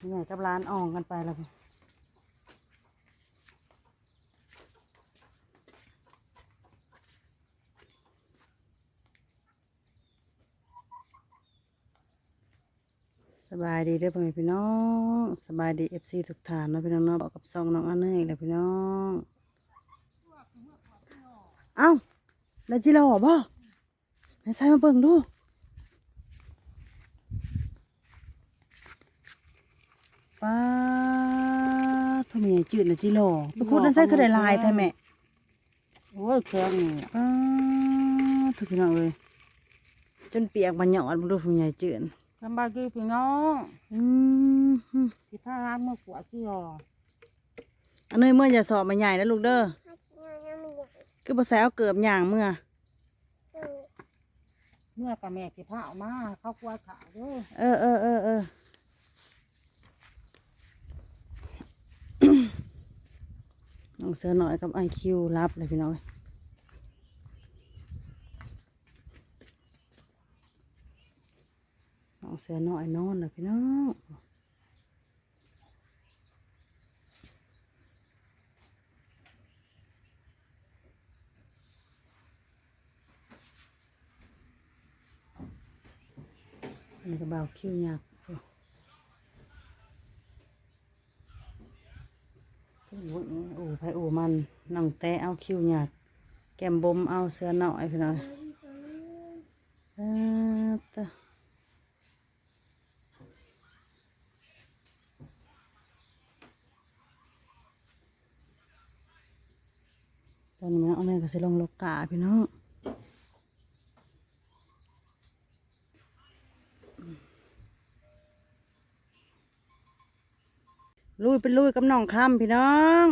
นี่ไงกับร้านอ่องกันไปแล้วสบายดีเด้อพ่อแม่พี่น้องสบายดีเอฟซีทุกฐานเนาะพี่น้องเนาะบอกกับซองน้องอันเนยแหละพี่น้องเอ้าแล้วจิรอบ่ไหนใส่มาเบิ่งดู ป้าทำไมจืดนะจิรอไปคุดนั่นใส่คือได้ลายแท้แม่โอ้ยเครื่องนี่ป้าทุกพี่น้องเลยจนเปียกบันหยอดบ่ดูผู้ใหญ่จืดลำบากดีพี่น้องอืมฮึสิพาร้านเมื่อขวดที่รออันเนยเมื่ออย่าสอบมาใหญ่นะลูกเด้อคือบ่ใส่เอาเกือบย่างเมื่อ เมื่อกับแม่สิพาเอามา เข้าวกล้วยขาวเด้วยเออเออเออเออ น้องเสือหน่อยกับไอคิวรับเลยพี่น้องเอ้ยน้องเสือหน่อยนอนเลยพี่น้องนนี้ก็เบาคิวยากโอ้โอ้ไผโอมันน้องแต่เอาคิวหยาดแก้มบมเอาเสื้อหน่อยพี่น้องเออตะตอนนี้มันเอาเนี่ยก็สิลงลกกาพี่น้อง ลุยเป็นลุยกับน้องคำพี่น้อง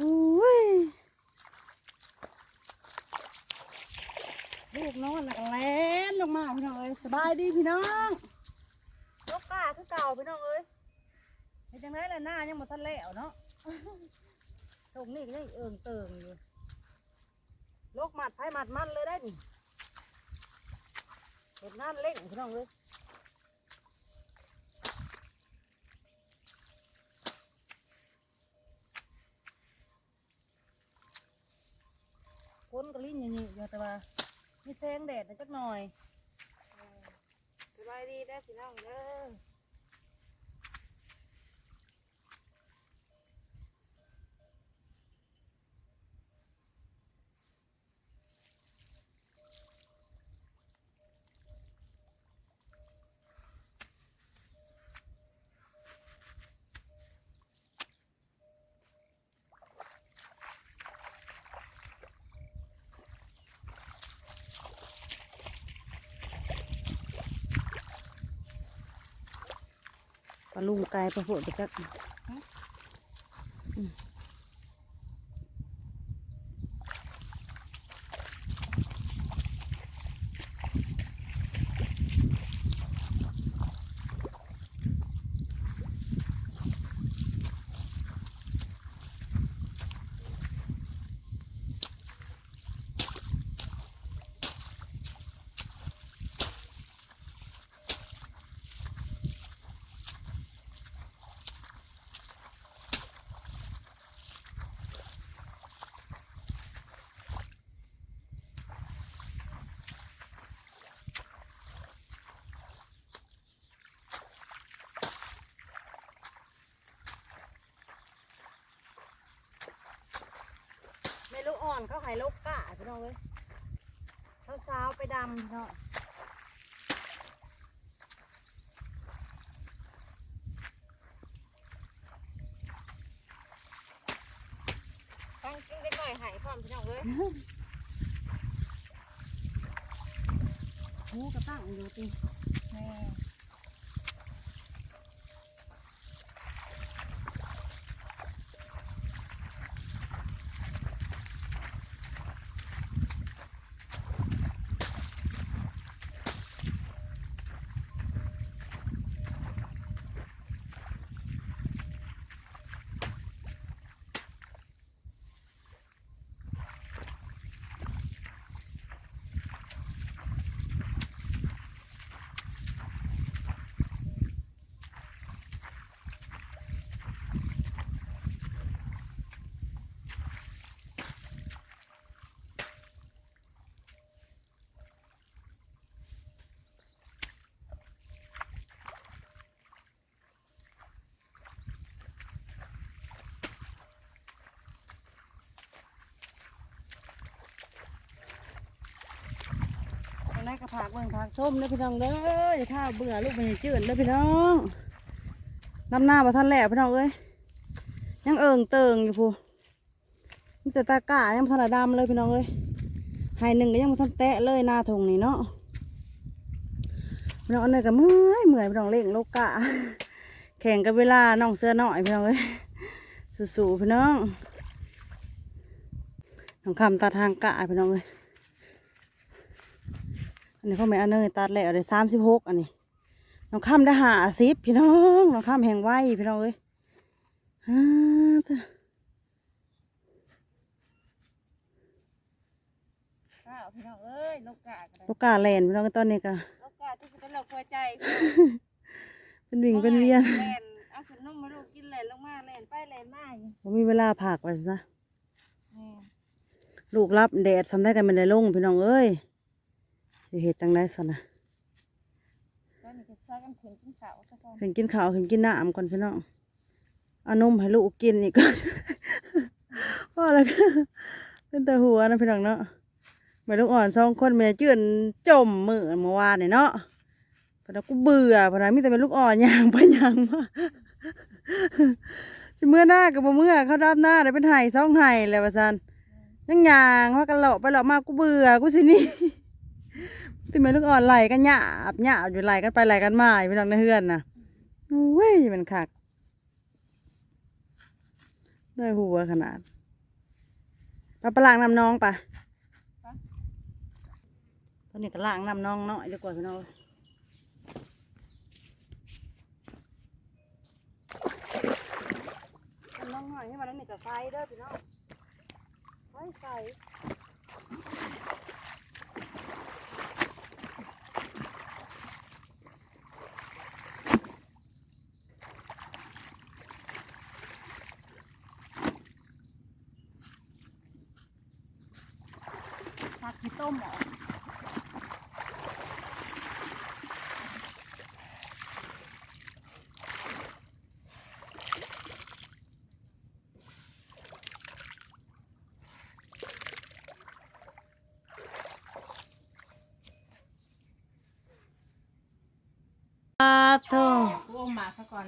อุ้ยลูกน้อนแล้วก็แลนลงมาพี่น้องเอ้ยสบายดีพี่น้องลกกาคือเก่าพี่น้องเอ้ยเห็นจังไรล่ะหน้ายังหมดทันแล้วเนาะตรงนี้ก็ยังเอิงเติงอยู่ลกหมัดไผ่หมัดมันเลยได้เห็นนั่นเล่งพี่น้องเอ้ย คนก็ลิ้นอย่างนี้อยู่แต่ว่ามีแสงแดดนะจักหน่อยสบายดีได้อพี่น้องเด้อ ปลาลุงไก่ปลาโหดไปจัก ลูกอ่อนเขาหายลูกกะพี่น้องเลยเขาสาวไปดำพี่น้องตั้งกิ้งได้หน่อยหายความพี่น้องเลยหูกระตั้งอยู่ติแม่ ก็ผักเบิ่งผักส้มเด้อพี่น้องเด้ออย่าข้าวเบื่อลูกมันจืดเด้อพี่น้องน้ำหน้าบ่ทันแหล่พี่น้องเอ้ยยังเอิงเติงอยู่พูนี่แต่ตากะยังบ่ทันดำเลยพี่น้องเอ้ยไห้หนึ่งก็ยังบ่ทันแตะเลยหน้าทงนี่เนาะพี่น้องอันนี้ก็เมื่อยเมื่อยพี่น้องเล่งโลกะแข่งกับเวลาน้องเสื้อหน่อยพี่น้องเอ้ยสู้ๆพี่น้องน้องคำตัดทางกะพี่น้องเอ้ย นนี้เขาไม่เอาเนยตัดแล้วได้สามสิบหกอันนี้น้องข้ามได้หาสิบพี่น้องน้องข้ามแห่งไว้พี่น้องเอ้ยฮ่าเถอะข้าวพี่น้องเอ้ยนกกากันลูกกาแลนพี่น้องตอนนี้ก็นกกาที่เป็นเราหัวใจเป็นวิ่งเป็นเวียนแล่นเอาขนมมาลูกกินแล่นลงมาแล่นไปแล่นมาอยู่ผมมีเวลาผักไว้ซะนี่ลูกรับแดดทำได้กันไม่ได้ลงพี่น้องเอ้ย สิเหตุจังไรสนะตอนนี้ก็ซอยกันถึงกินข้าวซะก่อนเห็นกินข้าวเห็นกินน้ำก่อนพี่น้องเอานมให้ลูกกินอีกก่อนว่าแล้วก็เป็นแต่หัวนะพี่น้องเนาะแม่ลูกอ่อนสองคนแม่จื่นจมมือเมื่อวานนี่เนาะพอดกูเบื่อพอดมีแต่เป็นลูกอ่อนย่างไปย่างมาสิเมื่อหน้ากับบ่เมื่อเขารับหน้าได้เป็นไห้สองไห้แล้วว่าซั่นยังย่างว่ากันเลาะไปเลาะมากูเบื่อกูสิหนี่ ที่แม่ลูกอ่อนไหลกันหยาบหยาบอยู่ไหลกันไปไหลกันมาอยู่พี่น้องในเฮือนนะโอ้ยมันคักได้หัวขนาดไปไปลางน้ำน้องปะตอนนี้ก็ล้างน้ำน้องเนาะดีกว่าพี่น้องน้องหน่อยให้มันนี่ก็ใส่เด้อพี่น้องใส่ใส่ ต้มเหรออาโถกูเอาหมาซะก่อน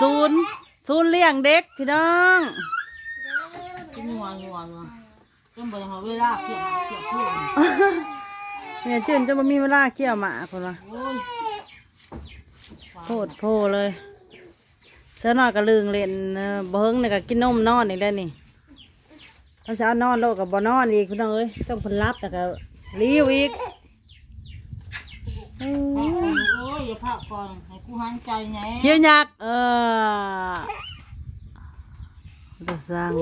ศูนย์ศูนย์เลี้ยงเด็กพี่น้อง กินงัวงัวงัว จนบ่ได้หาเวลาเกี่ยวเกี่ยวเพื่อนเนี่ยจืนจะมามีเวลาเกี่ยวหมาคนละโอ้ยโพดโพเลยเสื้อหน่อยก็ลืงเล่นเออเบิ้งเนี่ยก็กินนมนอนอีกได้วนี่เขาจะเอานอนโลกกับบ่นอนอีกพี่น้องเอ้ยต้องเพนรับแต่ก็รีวอีกอืพักมก่อนโอ้ยอย่าพักก่อนให้กูหันใจแหน่เคี้ยวยักษ์เออจะสั่ง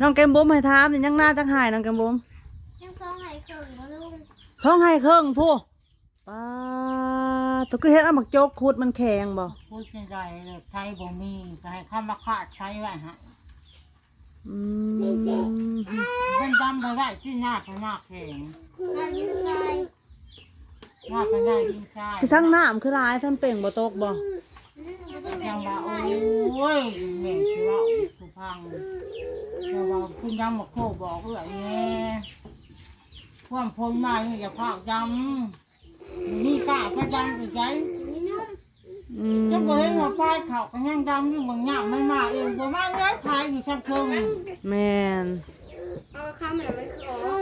น้องแกมบุ้มให้ถามนี่ยังหน้าจังหายน้องแกมบุ้มยังซองไห้เคิงบ่ลุงสองให้เครื่องผู้ป้าตัวก็เฮ็ดเอาหมักโจกขุดมันแข็งบ่พูดในใจเลยไทยบ่มีก็ให้เข้ามาขาดไทยไว้ฮะอืมเป็นดำไปได้ที่หน้าไปหน้าแข็งอันนี้ใส่หน้าไปหน้าดินทรายพี่สั่งน้ำคือหลายท่านเป่งบ่ตกบ่ยังว่าโอ้ยแม่สิว่าสุพัง แต่ว่าคุณยังมาโคบอกเอื้อยแน่ความพ้นมาอย่าพากดำนี่กล้าพดำอีกไงอืมจะบ่เห็นว่าป้ายเขาก็ยังดำอยู่บางอย่างมันมาเองบ่มาเงี้ยพายอยู่ชักเพิ่งแม่นเอาคำอะไรมันคืออ๋อ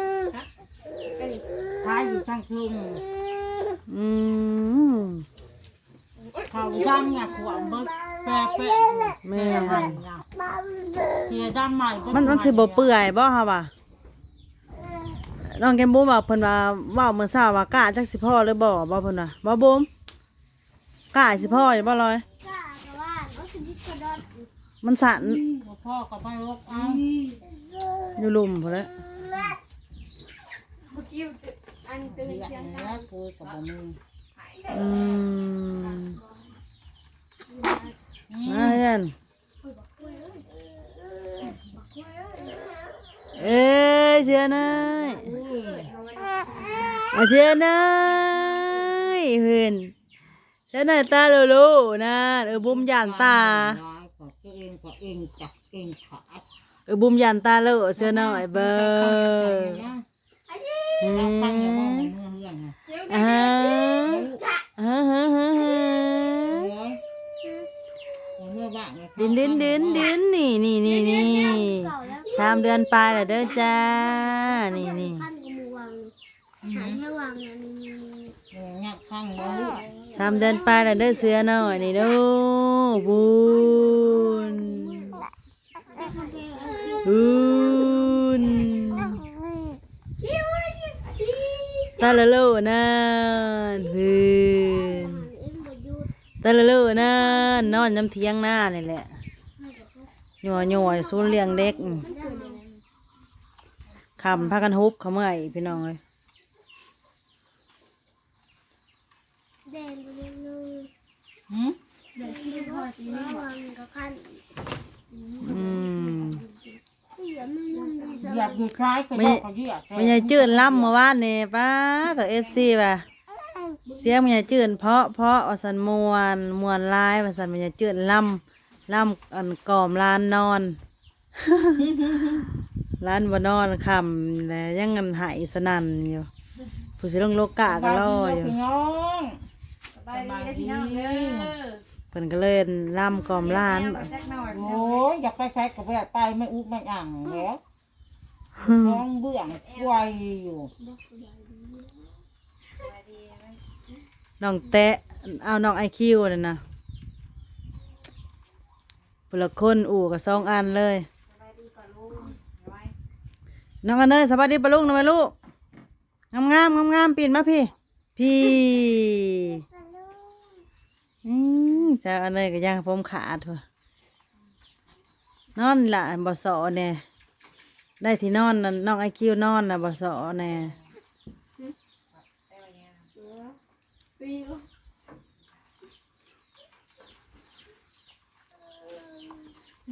พายอยู่ชักเพิ่งอืม เขาดำเนี่ยขวางเบิกแปะแปะแม่นเฮียดำใหม่มันมันสิบ่เปื่อยบ่ฮะว่ะน้องแกมบุ้มบอกเพิ่นว่าว้าเมื่อเช้าว่ากะจักสิพ่อหรือบ่บ่เพิ่นว่าบ่บุ้มกะสิพ่ออยู่บ่ลอยมันสั่นพ่อกับพ่อลกเอาอยู่ลุมพุ่นแหล้วเมื่อกี้อันตื่นเฮียเสียงแล้วปุยกับบ่มีอืม มาเฮียนเอ้ยเชียร์นายอุ้ยอาเชียร์นายเฮือนเชียร์นายตาโลโลนะเออบุ้มยานตาก็ตัวเองก็เองจับเองขาดเออบุ้มยานตาเลอะเชียร์นายเบอร์เอาข้างอย่ามองในมือเฮือนนะอ่าอ่าฮะฮะฮะ โอ้ยเอาเมื่อบ้างเลย ดินดินดินดินนี่นี่นี่นี่สามเดือนปลายแล้วเด้อจ้า นี่นี่ขั้นกูมือวางหาแค่วางนะนี่นี่นี่เอองับข้างบ่ลูกสามเดือนปลายแล้วเด้อเสือน้อยนี่เดูบุญบุญตาละโลนั่นบุญเอ็มบ ยุดตาละโลนั่นนอนน้ำเที่ยงหน้านี่แหละหน่อยหน่อยสูนเลี้ยงเด็กอืมคำพากันฮุบเขาเมื่อยพี่น้องเลยแดงไปเลยเลยหืมเด็กที่พ่อตีนี่วางก็ขั้นอืมเหยียบมันมันมันเหยียบอยู่คล้ายกระดอกกระเดียดมันยายจืดล่ำเมื่อวานนี่ป้าต่อเอฟซีป่ะ เสียงมันยายจืดเพราะเพราะว่าสันมวนมวนลายว่าสันมันยายจืดล่ำล่ำอันกล่อมลานนอนร้านบ่นอนคำแต่ยังงันหายสนั่นอยู่ผู้สิลงโลกะก็รออยู่พี่น้องสบายดีได้พี่น้องเด้อเพิ่นก็เล่นล่ำกล่อมลานแจ็คหน่อยโอ้ยอยากไปใช้กับแบบไปไม่อุกไม่อ่างแล้วท้องเบื่องกวยอยู่ น้องแตะเอาน้องไอคิวนั่นนะปุละคนอู่กับสองอันเลยน้องอันเนยสวัสดีปะลุงน่อยไหมลูกงามงามงามงามปีนมาพี่ พี่อืมเจ้าอันเนยก็ย่างผมขาดเถอะนอนละบ่สอเนี่ยได้ที่นอนน่ะน้องไอคิวนอนนะบ่สอเนี่ย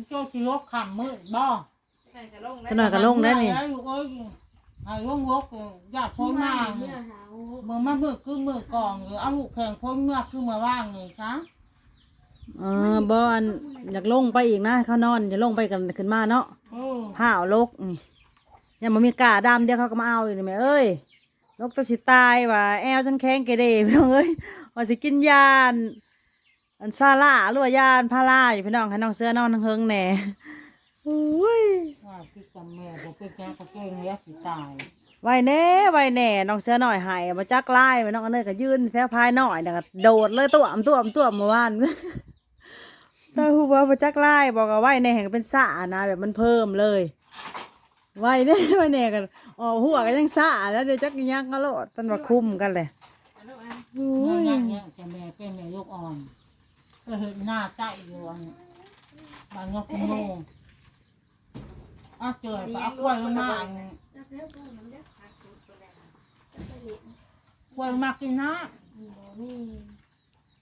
โจ้จิลกขำมืดบ่ใส่กระลงก็หน่อยก็ลงได้นี่ลูกเอ้ยไอ้ลงลกอยากพ้นมาเนี่ยเมื่อมามือคือมือกองอยู่เอาลูกแข่งพ้นเมื่อคือเมื่อว่างนี่ซะเออบ่อันอยากลงไปอีกนะเขานอนจะลงไปกันขึ้นมาเนาะเออผ้าเอาลกนี่ยังบ่มีกาดำเดี๋ยวเขาก็มาเอาอีกนี่แม่เอ้ย ลกตัวสิตายว่ะแอวจังแข็งเกเรพี่น้องเอ้ยว่าสิกินยานอันซาร่าหรือว่ายานพาราอยู่พี่น้องให้น้องเสื้อนอนทั้งเฮิงแหน่โอ้ยว่าพี่กับแม่บอกเป็นแจ้งกระเกงเนี้ยสิตายไว้แน่ไว้แน่น้องเสื้อหน่อยหายมาจักไล่ไปน้องอันเนยก็ยืนแพ้พายหน่อยนะก็โดดเลยตัวมตัวมตัวมเมื่อวานตาหูว่ามาจักไล่บอกว่าไว้แน่แห่งเป็นสระนะแบบมันเพิ่มเลยไว้แน่ไว้แน่กัน อ๋อหัวก็ยังสระแล้วเดี๋ยวจักยังก็โลดตันว่าคุ้มกันเลยโอ้เมื่ยอยังเนี่ยจะแม่เป็นแม่ยกอ่อนก็เห็นหน้าใจอยู่อันบางยกคุณโมอะเจอปลากล้วยลงมาอันกล้วยมากินนะ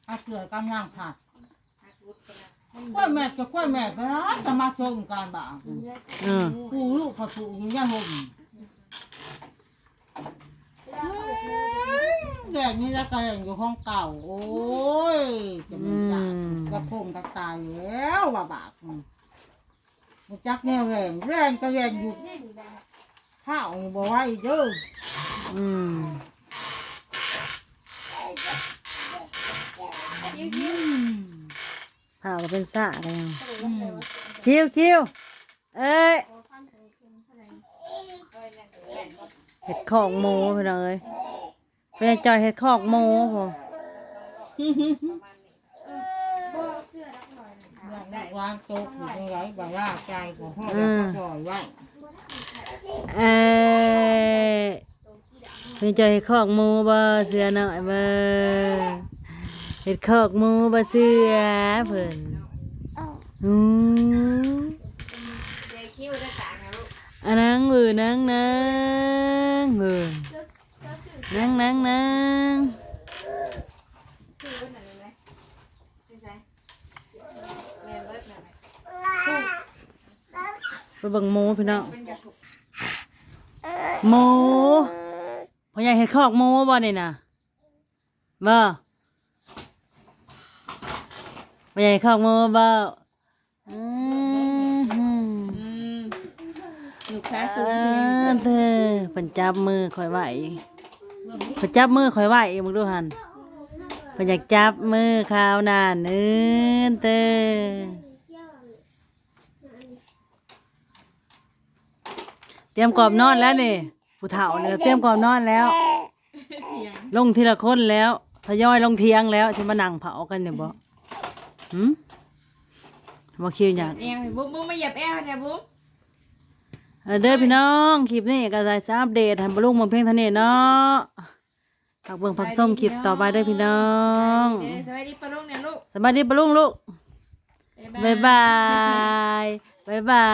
อะเจอกำลังผัดกล้วยแม่จะกล้วยแม่ไปนะจะมาชมการบ่าเออกูลูกเขาถูกอย่างนี้ห่ม แดดนี้แล้วก็ยังอยู่ห้องเก่า โอ้ยจะอืมีจักมกระพงตะตายแล้วว่าบากมันจักแนวแรงแรงก็แรงอยู่ข้าวอยู่บ่ไหวเด้ออืมอืมผ่าก็เป็นสระเลยอืมคิวคิวเอ้ย เห็ดขอกหมูพี่น้องเอ้ยเป็นจอยเห็ดขอกหมูพอได้วางโต๊ะอยู่ตรงไหนบ่ย่าใจของพ่อแล้วก็ปล่อยไว้เอ้ยเป็นจอยเห็ดขอกหมูบ่เสือหน่อยบ่เห็ดขอกหมูบ่เสือเพิ่นอืมเจคิวได้สางนะลูกอันนั้นมือนังนัง มือนังนั่งนังซื้อไว้หน่อยได้ไหมใช่แม่เบิดหน่อยไปเบิ่งหมูพี่น้องเป็นกระถุกหมูพ่อใหญ่เห็ดคอกหมูบ่นี่นะบ่พ่อใหญ่คอกหมูบ่อืม อืม ลูก ค้าสูเองเพียงอเธอเพิ่นจับมือข่อยไว้เพิ่นจับมือข่อยไว้เองมึงดูหันเพิ่นอยากจับมือข้าวนานเออเธอเตรียมกรอบนอนแล้วนี่ผู้เฒ่าเนี่ยเตรียมกรอบนอนแล้ว ลงทีละคนแล้วทยอยลงเทียงแล้วที่มานั่งเผากันเนี่ยบ่หืมมาคิวอยากแอมบุ้มบุ้มไม่หยับแอมนะบุ้ม เอาเด้อพี่น้องคลิปนี้ก็ใส่ซาอัปเดตให้บลุงมาเพียงเท่านี้เนาะผักเบิ่งผักส้มคลิปต่อไปเด้อพี่น้องเด้อสวัสดีปะลุงเนี่ยลูกสบายดีปะลุงลูกบายบายบายบา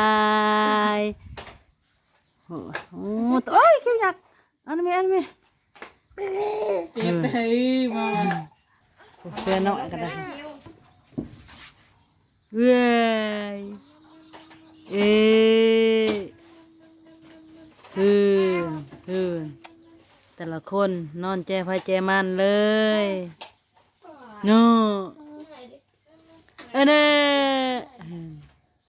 ยโอ้โหโอ้ยคิวอยากเอันนี้อันนี้เจ็บไปมาเสื้อน้อยก็ได้เว้ยเอ๊ะคือคือแต่ละคนนอนแจไฟแจมันเลยเนาะเออเน่